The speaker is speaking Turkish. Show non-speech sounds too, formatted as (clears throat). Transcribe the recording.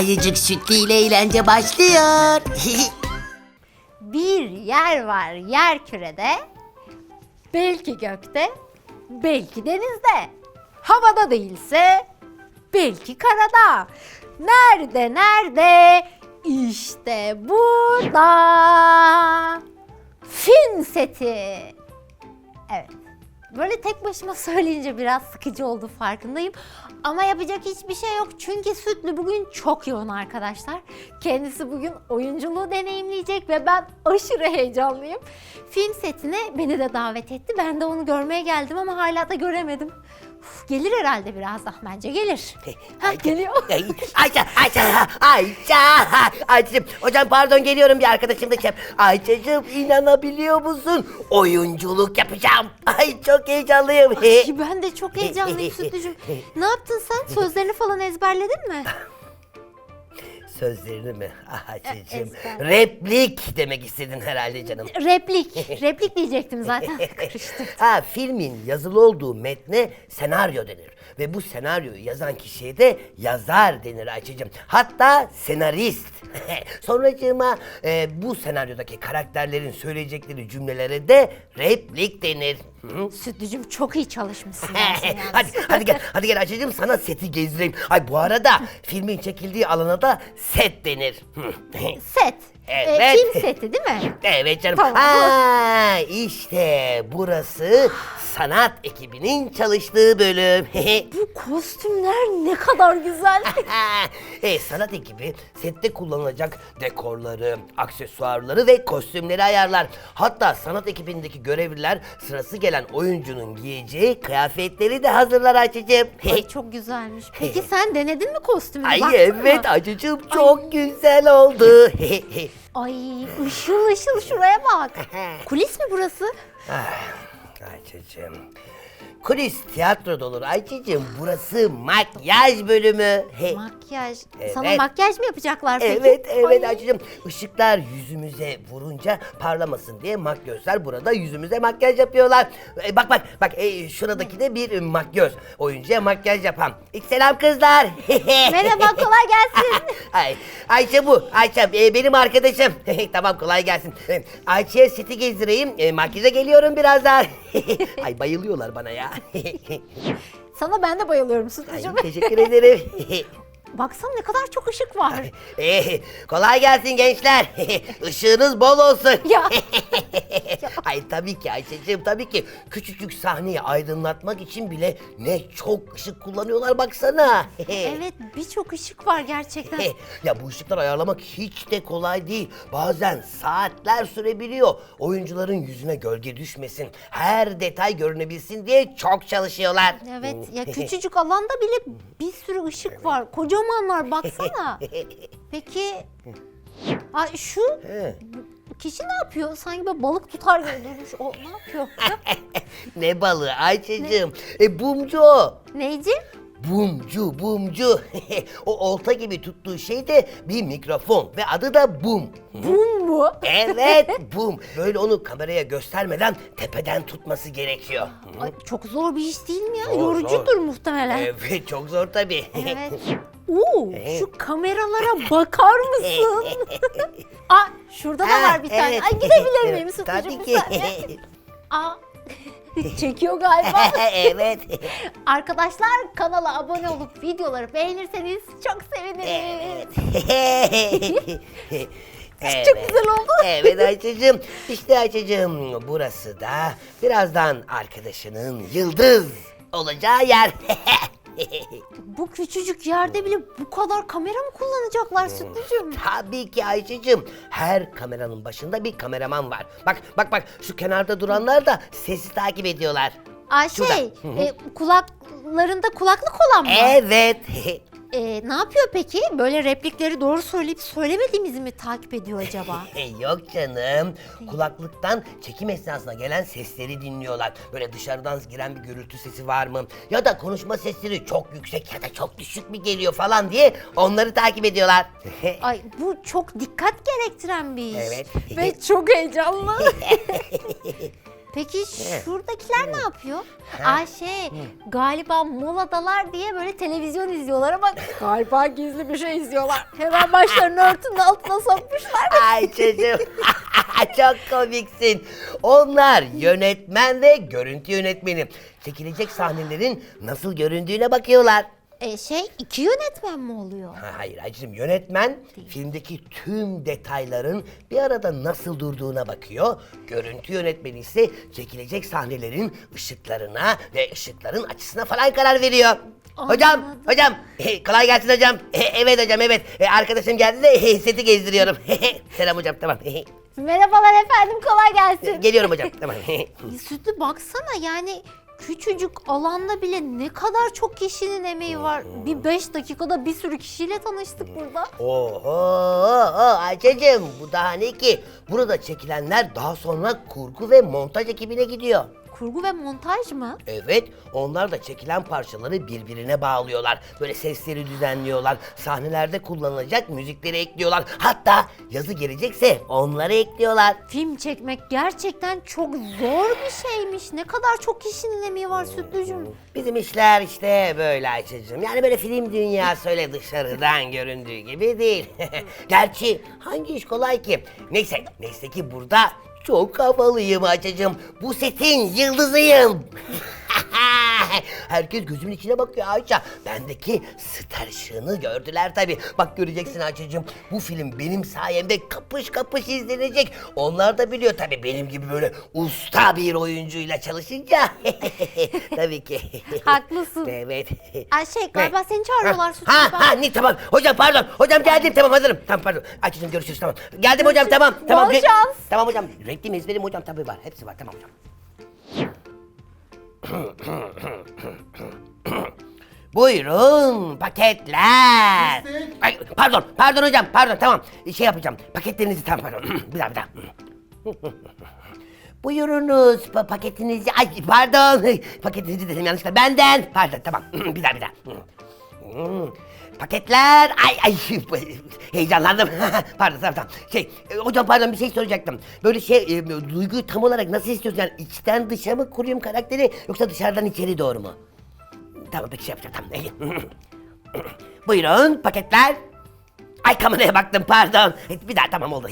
Ayıcık Sütlü ile eğlence başlıyor. (laughs) Bir yer var yer kürede, belki gökte, belki denizde. Havada değilse belki karada. Nerede nerede? İşte burada. Film seti. Evet. Böyle tek başıma söyleyince biraz sıkıcı oldu farkındayım. Ama yapacak hiçbir şey yok. Çünkü Sütlü bugün çok yoğun arkadaşlar. Kendisi bugün oyunculuğu deneyimleyecek ve ben aşırı heyecanlıyım. Film setine beni de davet etti. Ben de onu görmeye geldim ama hala da göremedim. Uf, gelir herhalde birazdan. Bence gelir. Ha, geliyor. Ay, Ayça, Ayça, Ayça. Ayça'cığım, hocam pardon geliyorum bir arkadaşım da şey. Ayça'cığım inanabiliyor musun? Oyunculuk yapacağım. Ay çok heyecanlıyım. Ay, (laughs) ben de çok heyecanlıyım (laughs) Sütlücüğüm. Ne yaptın sen? Sözlerini falan ezberledin mi? (laughs) Sözlerini mi? (laughs) Ayça'cığım. ezber. Replik demek istedin herhalde canım. (laughs) Replik. (laughs) Replik diyecektim zaten. Karıştı. Ha filmin yazılı olduğu metne senaryo denir. Ve bu senaryoyu yazan kişiye de yazar denir Ayça'cığım. Hatta senarist. Sonracığıma e, bu senaryodaki karakterlerin söyleyecekleri cümlelere de replik denir. Hı? Sütlücüm çok iyi çalışmışsın hadi hadi gel hadi gel Ayça'cığım sana seti gezdireyim. Ay bu arada filmin çekildiği alana da set denir. Set. Evet. Film seti değil mi? Evet canım. Tamam. Ha, işte burası sanat ekibinin çalıştığı bölüm. (laughs) Bu kostümler ne kadar güzel. (laughs) e, sanat ekibi sette kullanılacak dekorları, aksesuarları ve kostümleri ayarlar. Hatta sanat ekibindeki görevliler sırası gelen oyuncunun giyeceği kıyafetleri de hazırlar Ayça'cığım. (laughs) Ay çok güzelmiş. Peki sen denedin mi kostümü? Ay Baktın evet mı? Ayça'cığım çok güzel oldu. Ay ışıl ışıl şuraya bak. (laughs) Kulis mi burası? Ayça'cığım. Kulis tiyatroda olur Ayça'cığım. Burası makyaj bölümü. He. Makyaj. Evet. Sana makyaj mı yapacaklar peki? Evet evet Ay, Ayça'cığım. Işıklar yüzümüze vurunca parlamasın diye makyözler burada yüzümüze makyaj yapıyorlar. E, bak bak bak e, şuradaki de bir makyöz. Oyuncuya makyaj yapan. İlk selam kızlar. (laughs) Merhaba kolay gelsin. (laughs) Ay, Ayça bu. Ayça e, benim arkadaşım. (laughs) tamam kolay gelsin. E, Ayça'ya seti gezdireyim. E, makyaja geliyorum birazdan. Ay bayılıyorlar bana ya. (laughs) Sana ben de bayılıyorum Ay, teşekkür ederim. (laughs) Baksana ne kadar çok ışık var. Eh, kolay gelsin gençler. (laughs) Işığınız bol olsun. Ya. Ay tabii ki Ayşe'cim tabii ki. Küçücük sahneyi aydınlatmak için bile ne çok ışık kullanıyorlar baksana. (laughs) Evet birçok ışık var gerçekten. (laughs) ya bu ışıkları ayarlamak hiç de kolay değil. Bazen saatler sürebiliyor. Oyuncuların yüzüne gölge düşmesin, her detay görünebilsin diye çok çalışıyorlar. Evet (laughs) ya küçücük alanda bile bir sürü ışık var. Kocamanlar baksana. Peki Ay şu He. Kişi ne yapıyor? Sanki böyle balık tutar gibi durmuş. O ne yapıyor? (laughs) Ne balığı Ayşe'cim? E bumcu. Neyci? Bumcu, bumcu. (laughs) o olta gibi tuttuğu şey de bir mikrofon ve adı da bum. Bum mu? Evet, (laughs) bum. Böyle onu kameraya göstermeden tepeden tutması gerekiyor. Ay, çok zor bir iş değil mi ya? Zor, Yorucudur zor. muhtemelen. Evet, çok zor tabii. Evet. Oo, şu kameralara bakar mısın? (laughs) Aa, şurada da var bir tane. Ay gidebilir miyim Sütlücüğüm Tabii bir ki. saniye? (laughs) Aa, çekiyor galiba. (laughs) evet. Arkadaşlar kanala abone olup videoları beğenirseniz çok sevinirim. Evet. Çok güzel oldu. Evet Ayça'cığım. İşte Ayça'cığım burası da birazdan arkadaşının yıldız olacağı yer. (laughs) Bu küçücük yerde bile bu kadar kamera mı kullanacaklar Sütlücüğüm? Tabii ki Ayşe'cim. Her kameranın başında bir kameraman var. Bak bak bak şu kenarda duranlar da sesi takip ediyorlar. Aa Şurada. şey, e, kulaklarında kulaklık olan mı? Evet. (laughs) E, ne yapıyor peki? Böyle replikleri doğru söyleyip söylemediğimizi mi takip ediyor acaba? (laughs) Yok canım. Kulaklıktan çekim esnasında gelen sesleri dinliyorlar. Böyle dışarıdan giren bir gürültü sesi var mı? Ya da konuşma sesleri çok yüksek ya da çok düşük mü geliyor falan diye onları takip ediyorlar. (laughs) Ay bu çok dikkat gerektiren bir iş. Evet. Ve çok heyecanlı. (laughs) Peki şuradakiler ne yapıyor? Aa şey galiba moladalar diye böyle televizyon izliyorlar ama (laughs) galiba gizli bir şey izliyorlar. Hemen başlarını örtünün altına sokmuşlar. (laughs) Ay çocuğum. (laughs) Çok komiksin. Onlar yönetmen ve görüntü yönetmeni. Çekilecek sahnelerin nasıl göründüğüne bakıyorlar. E şey iki yönetmen mi oluyor? Ha, hayır Ayşe'cim yönetmen filmdeki tüm detayların bir arada nasıl durduğuna bakıyor. Görüntü yönetmeni ise çekilecek sahnelerin ışıklarına ve ışıkların açısına falan karar veriyor. Hocam, Anladım. hocam, eh, kolay gelsin hocam. Eh, evet hocam, evet. Eh, arkadaşım geldi de eh, seti gezdiriyorum. (laughs) Selam hocam, tamam. Merhabalar efendim kolay gelsin. Geliyorum hocam, tamam. E, (laughs) Sütlü baksana yani küçücük alanda bile ne kadar çok kişinin emeği var. Bir beş dakikada bir sürü kişiyle tanıştık burada. Oho, Ayşe'cim bu daha ne ki? Burada çekilenler daha sonra kurgu ve montaj ekibine gidiyor. Kurgu ve montaj mı? Evet, onlar da çekilen parçaları birbirine bağlıyorlar. Böyle sesleri düzenliyorlar. Sahnelerde kullanılacak müzikleri ekliyorlar. Hatta yazı gelecekse onları ekliyorlar. Film çekmek gerçekten çok zor bir şeymiş. Ne kadar çok kişinin emeği var Sütlücüm. Bizim işler işte böyle Ayşe'cim. Yani böyle film dünyası öyle dışarıdan göründüğü gibi değil. (laughs) Gerçi hangi iş kolay ki? Neyse, neyse ki burada çok havalıyım Ayşe'cim. Bu setin yıldızıyım. (laughs) Herkes gözümün içine bakıyor Ayça. Bendeki star ışığını gördüler tabii. Bak göreceksin Ayça'cığım. Bu film benim sayemde kapış kapış izlenecek. Onlar da biliyor tabii benim gibi böyle usta bir oyuncuyla çalışınca. (laughs) tabii ki. (laughs) Haklısın. Evet. Ay şey galiba seni çağırıyorlar Sütlü. Ha ha ne tamam. Hocam pardon. Hocam geldim tamam hazırım. Tamam pardon. Ayça'cığım görüşürüz tamam. Geldim hocam tamam. Tamam. Bol Re- şans. Tamam hocam. Renkli ezberim hocam tabii var. Hepsi var tamam hocam. (clears throat) Buyurun paketler. Ay, pardon, pardon hocam, pardon tamam. Şey yapacağım, paketlerinizi tam pardon. (clears throat) bir daha, bir daha. (laughs) Buyurunuz pa- paketinizi, ay pardon, (laughs) paketinizi dedim yanlışlıkla benden. Pardon tamam, (clears throat) bir daha bir daha. Hmm, Paketler, ay ay (laughs) heyecanlandım. pardon tamam tamam. Şey, e, hocam pardon bir şey soracaktım. Böyle şey, e, duyguyu tam olarak nasıl istiyorsun? Yani içten dışa mı kurayım karakteri yoksa dışarıdan içeri doğru mu? Tamam peki şey yapacağım tamam. Buyurun paketler. Ay kameraya baktım pardon. Bir daha tamam oldu.